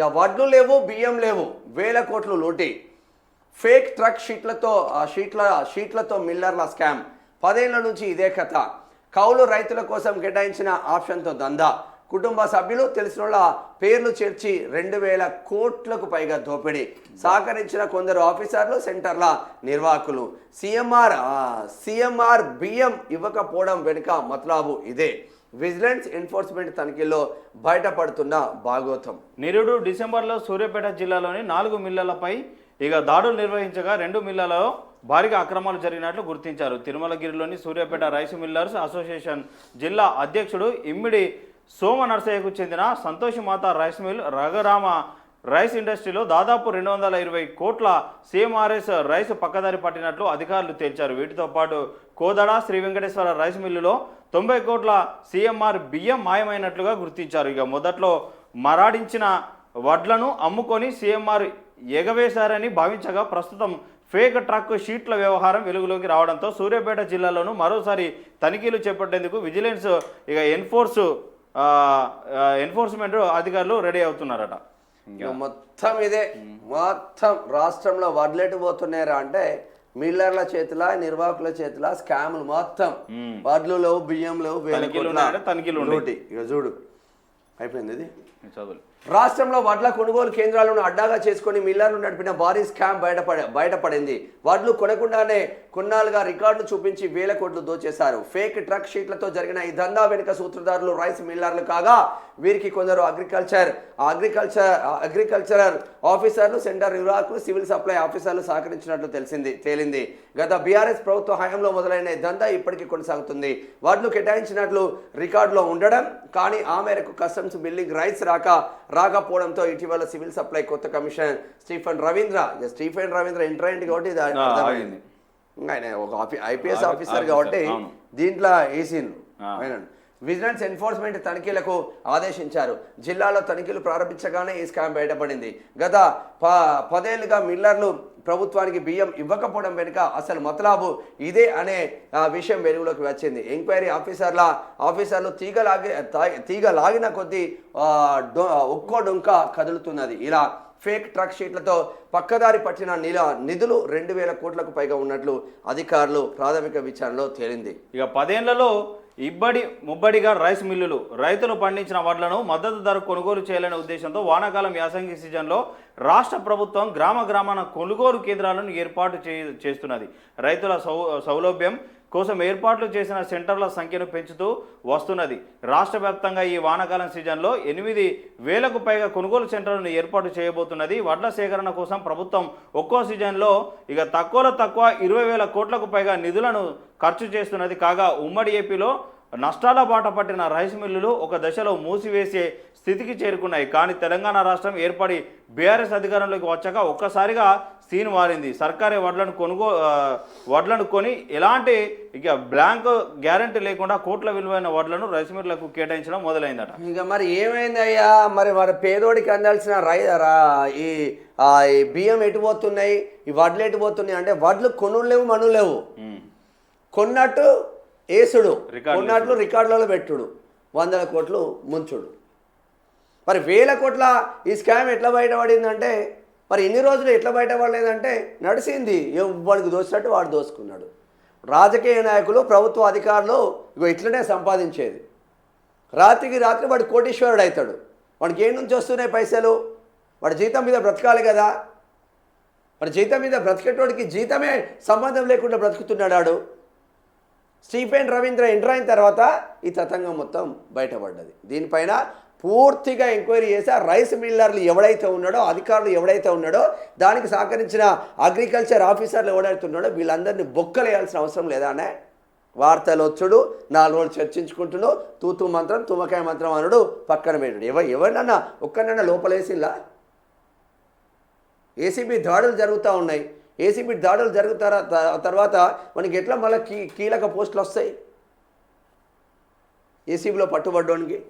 ఇక వడ్లు లేవు బియ్యం లేవు వేల కోట్లు లూటి. ఫేక్ ట్రక్ షీట్లతో షీట్ల షీట్లతో మిల్లర్ల స్కామ్. పదేళ్ళ నుంచి ఇదే కథ. కౌలు రైతుల కోసం కేటాయించిన ఆప్షన్తో దందా. కుటుంబ సభ్యులు తెలిసిన వాళ్ళ పేర్లు చేర్చి రెండు వేల కోట్లకు పైగా దోపిడీ. సహకరించిన కొందరు ఆఫీసర్లు సెంటర్ల నిర్వాహకులు. సీఎంఆర్ సీఎంఆర్ బియ్యం ఇవ్వకపోవడం వెనుక మతలాబు ఇదే. విజిలెన్స్ ఎన్ఫోర్స్మెంట్ తనిఖీల్లో బయటపడుతున్న భాగోతం నిరుడు డిసెంబర్లో సూర్యాపేట జిల్లాలోని నాలుగు మిల్లలపై ఇక దాడులు నిర్వహించగా రెండు మిల్లలో భారీగా అక్రమాలు జరిగినట్లు గుర్తించారు. తిరుమలగిరిలోని సూర్యాపేట రైస్ మిల్లర్స్ అసోసియేషన్ జిల్లా అధ్యక్షుడు ఇమ్మిడి సోమ నర్సయ్యకు చెందిన సంతోషి మాత రైస్ మిల్ రఘరామ రైస్ ఇండస్ట్రీలో దాదాపు రెండు వందల ఇరవై కోట్ల సిఎంఆర్ఎస్ రైస్ పక్కదారి పట్టినట్లు అధికారులు తేల్చారు. వీటితో పాటు కోదడ శ్రీ వెంకటేశ్వర రైస్ మిల్లులో తొంభై కోట్ల సీఎంఆర్ బియ్యం మాయమైనట్లుగా గుర్తించారు. ఇక మొదట్లో మరాడించిన వడ్లను అమ్ముకొని సీఎంఆర్ ఎగవేశారని భావించగా ప్రస్తుతం ఫేక్ ట్రక్ షీట్ల వ్యవహారం వెలుగులోకి రావడంతో సూర్యాపేట జిల్లాలోనూ మరోసారి తనిఖీలు చేపట్టేందుకు విజిలెన్స్ ఇక ఎన్ఫోర్స్ ఎన్ఫోర్స్మెంట్ అధికారులు రెడీ అవుతున్నారట. మొత్తం ఇదే. మొత్తం రాష్ట్రంలో వడ్లెట్ పోతున్నారా అంటే మిల్లర్ల చేతిలో నిర్వాహకుల చేతిలో స్కాములు మొత్తం. వడ్లు లేవు బియ్యం లేవు తనిఖీలు. ఇక చూడు. అయిపోయింది ఇది. రాష్ట్రంలో వడ్ల కొనుగోలు కేంద్రాలను అడ్డాగా చేసుకుని మిల్లర్లు నడిపిన భారీ స్కామ్ బయటపడ బయటపడింది. వడ్లు కొనకుండానే కొన్నాళ్ళుగా రికార్డులు చూపించి వేల కోట్లు దోచేశారు. ఫేక్ ట్రక్ షీట్లతో జరిగిన ఈ దందా వెనుక సూత్రధారులు రైస్ మిల్లర్లు కాగా వీరికి కొందరు అగ్రికల్చర్ అగ్రికల్చర్ అగ్రికల్చరల్ ఆఫీసర్లు సెంటర్ నిర్వాహకులు సివిల్ సప్లై ఆఫీసర్లు సహకరించినట్లు తెలిసింది తేలింది. గత బీఆర్ఎస్ ప్రభుత్వ హయాంలో మొదలైన దందా ఇప్పటికీ కొనసాగుతుంది. వడ్లు కేటాయించినట్లు రికార్డులో ఉండడం కానీ ఆ మేరకు కస్టమ్స్ బిల్లింగ్ రైట్స్ రాక రాకపోవడంతో ఇటీవల సివిల్ సప్లై కొత్త commissioner Stephen Ravindra Stephen Ravindra enter అయింది కాబట్టి ఇది ఆయన ఒక ఐపీఎస్ ఆఫీసర్ కాబట్టి. దీంట్లో. ఆయన విజిలెన్స్ ఎన్ఫోర్స్మెంట్ తనిఖీలకు ఆదేశించారు జిల్లాలో తనిఖీలు ప్రారంభించగానే ఈ స్కామ్ బయటపడింది గత ప పదేళ్ళుగా మిల్లర్లు ప్రభుత్వానికి బియ్యం ఇవ్వకపోవడం వెనుక అసలు మతలాబు ఇదే అనే విషయం వెలుగులోకి వచ్చింది. ఎంక్వైరీ ఆఫీసర్ల ఆఫీసర్లు తీగ లాగి తీగ లాగిన కొద్దీ డొ- ఒక్కో డొంక కదులుతున్నది. ఇలా ఫేక్ ట్రక్ షీట్లతో పక్కదారి పట్టిన నిల నిధులు రెండు వేల కోట్లకు పైగా ఉన్నట్లు అధికారులు ప్రాథమిక విచారణలో తేలింది. ఇక పదేళ్ళలో ఇబ్బడి ముబ్బడిగా రైస్ మిల్లులు. రైతులు పండించిన వడ్లను మద్దతు ధర కొనుగోలు చేయాలనే ఉద్దేశంతో వానాకాలం యాసంగి సీజన్లో రాష్ట్ర ప్రభుత్వం గ్రామ గ్రామాన కొనుగోలు కేంద్రాలను ఏర్పాటు చే చేస్తున్నది. రైతుల సౌ సౌలభ్యం కోసం ఏర్పాట్లు చేసిన సెంటర్ల సంఖ్యను పెంచుతూ వస్తున్నది. రాష్ట్ర వ్యాప్తంగా ఈ వానాకాలం సీజన్లో ఎనిమిది వేలకు పైగా కొనుగోలు సెంటర్లను ఏర్పాటు చేయబోతున్నది. వడ్ల సేకరణ కోసం ప్రభుత్వం ఒక్కో సీజన్లో ఇక తక్కువలో తక్కువ ఇరవై వేల కోట్లకు పైగా నిధులను ఖర్చు చేస్తున్నది. కాగా ఉమ్మడి ఏపీలో నష్టాల బాట పట్టిన రైస్ మిల్లులు ఒక దశలో మూసివేసే స్థితికి చేరుకున్నాయి. కానీ తెలంగాణ రాష్ట్రం ఏర్పడి బీఆర్ఎస్ అధికారంలోకి వచ్చాక ఒక్కసారిగా సీన్ మారింది. సర్కారే వడ్లను కొనుగో వడ్లను కొని ఎలాంటి ఇక బ్లాంక్ గ్యారంటీ లేకుండా కోట్ల విలువైన వడ్లను రైస్ కేటాయించడం మొదలైందట. ఇక మరి ఏమైంది అయ్యా మరి మరి పేదోడికి అందాల్సిన రై ఈ బియ్యం ఎటు పోతున్నాయి? ఈ వడ్లు ఎటు పోతున్నాయి? అంటే వడ్లు కొనులు లేవు మనులు లేవు. ఉమ్. కొన్నట్టు ఏసుడు. కొన్నట్లు రికార్డులలో పెట్టుడు. వందల కోట్లు ముంచుడు. మరి వేల కోట్ల ఈ స్కామ్ ఎట్లా బయటపడిందంటే మరి ఎన్ని రోజులు ఎట్లా బయటపడలేదంటే నడిచింది వాడికి దోచినట్టు వాడు దోసుకున్నాడు. రాజకీయ నాయకులు ప్రభుత్వ అధికారులు ఇగో ఇట్లనే సంపాదించేది. రాత్రికి రాత్రి వాడు కోటీశ్వరుడు అవుతాడు. వాడికి ఏం నుంచి వస్తున్నాయి పైసలు? వాడి జీతం మీద బ్రతకాలి కదా. వాడి జీతం మీద బ్రతికేటోడికి జీతమే సంబంధం లేకుండా బ్రతుకుతున్నాడు వాడు స్టీఫెన్ రవీంద్ర ఎంటర్ అయిన తర్వాత ఈ తతంగం మొత్తం బయటపడ్డది. దీనిపైన పూర్తిగా ఎంక్వైరీ చేసి ఆ రైస్ మిల్లర్లు ఎవడైతే ఉన్నాడో అధికారులు ఎవడైతే ఉన్నాడో దానికి సహకరించిన అగ్రికల్చర్ ఆఫీసర్లు ఎవడైతే ఉన్నాడో వీళ్ళందరినీ బొక్కలేయాల్సిన అవసరం లేదానే వార్తలు వచ్చుడు నాలుగు రోజులు చర్చించుకుంటుడు తూతు మంత్రం తుమ్మకాయ మంత్రం అనుడు పక్కన పెట్టాడు. ఎవ ఎవరినన్నా ఒక్కరినన్నా లోపలేసిలా ఏసీబీ దాడులు జరుగుతూ ఉన్నాయి. ఏసీబీ దాడులు జరుగుతారా త- తర్వాత మనకి ఎట్లా మళ్ళీ కీ కీలక పోస్టులు వస్తాయి? ఏసీబీలో పట్టుబడ్డోనికి?